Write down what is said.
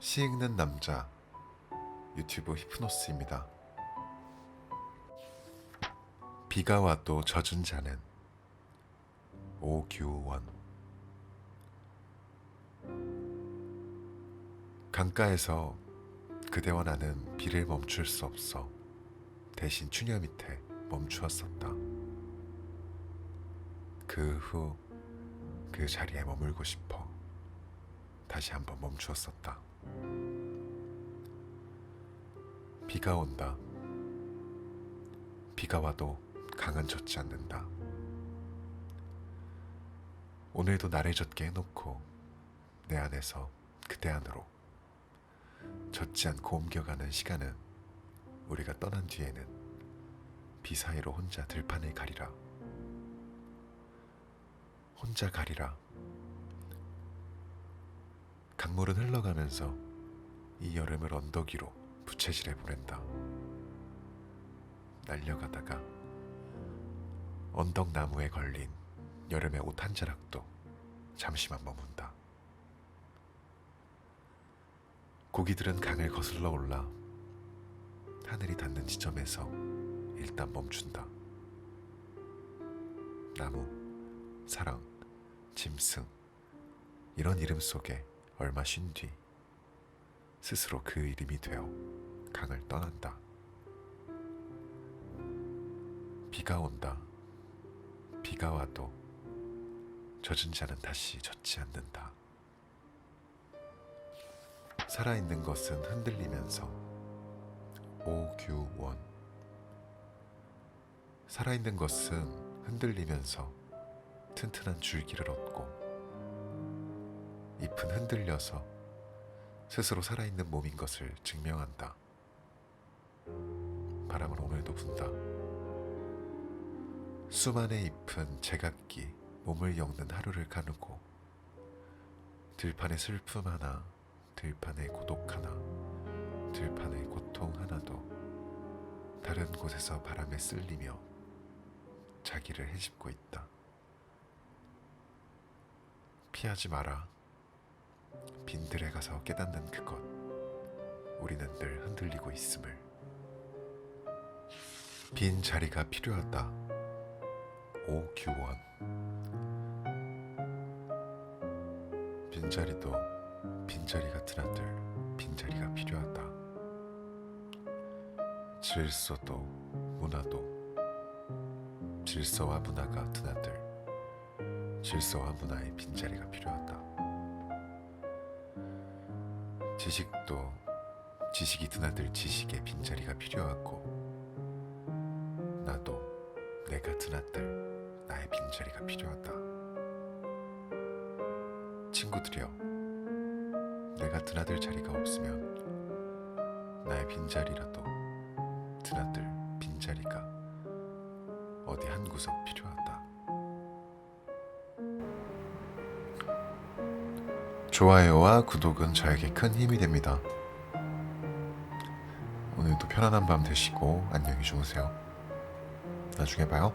시 읽는 남자 유튜브 히프노스입니다. 비가 와도 젖은 자는 오규원 강가에서 그대와 나는 비를 멈출 수 없어 대신 추녀 밑에 멈추었었다. 그 후 그 자리에 머물고 싶어 다시 한번 멈추었었다. 비가 온다. 비가 와도 강은 젖지 않는다. 오늘도 나를 젖게 해놓고 내 안에서 그대 안으로 젖지 않고 옮겨가는 시간은 우리가 떠난 뒤에는 비 사이로 혼자 들판을 가리라. 혼자 가리라. 강물은 흘러가면서 이 여름을 언덕 위로 부채질해 보낸다. 날려가다가 언덕 나무에 걸린 여름의 옷 한 자락도 잠시만 머문다. 고기들은 강을 거슬러 올라 하늘이 닿는 지점에서 일단 멈춘다. 나무, 사랑, 짐승 이런 이름 속에 얼마 쉰 뒤 스스로 그 이름이 되어 강을 떠난다. 비가 온다. 비가 와도 젖은 자는 다시 젖지 않는다. 살아있는 것은 흔들리면서 오규원 살아있는 것은 흔들리면서 튼튼한 줄기를 얻고 잎은 흔들려서 스스로 살아있는 몸인 것을 증명한다. 바람은 오늘도 분다. 수많은 잎은 제각기 몸을 엮는 하루를 가누고 들판의 슬픔 하나, 들판의 고독 하나, 들판의 고통 하나도 다른 곳에서 바람에 쓸리며 자기를 헤집고 있다. 피하지 마라. 빈들에 가서 깨닫는 그것. 우리는 늘 흔들리고 있음을. 빈 자리가 필요하다. 오규원. 빈자리도 빈자리 같은 아들, 빈자리가 필요하다. 질서도 문화도 질서와 문화 같은 아들, 질서와 문화의 빈자리가 필요하다. 지식도 지식이 드나들 지식의 빈자리가 필요하고 나도 내가 드나들 나의 빈자리가 필요하다. 친구들이여, 내가 드나들 자리가 없으면 나의 빈자리라도 드나들 빈자리가 어디 한 구석 필요하다. 좋아요와 구독은 저에게 큰 힘이 됩니다. 오늘도 편안한 밤 되시고 안녕히 주무세요. 나중에 봐요.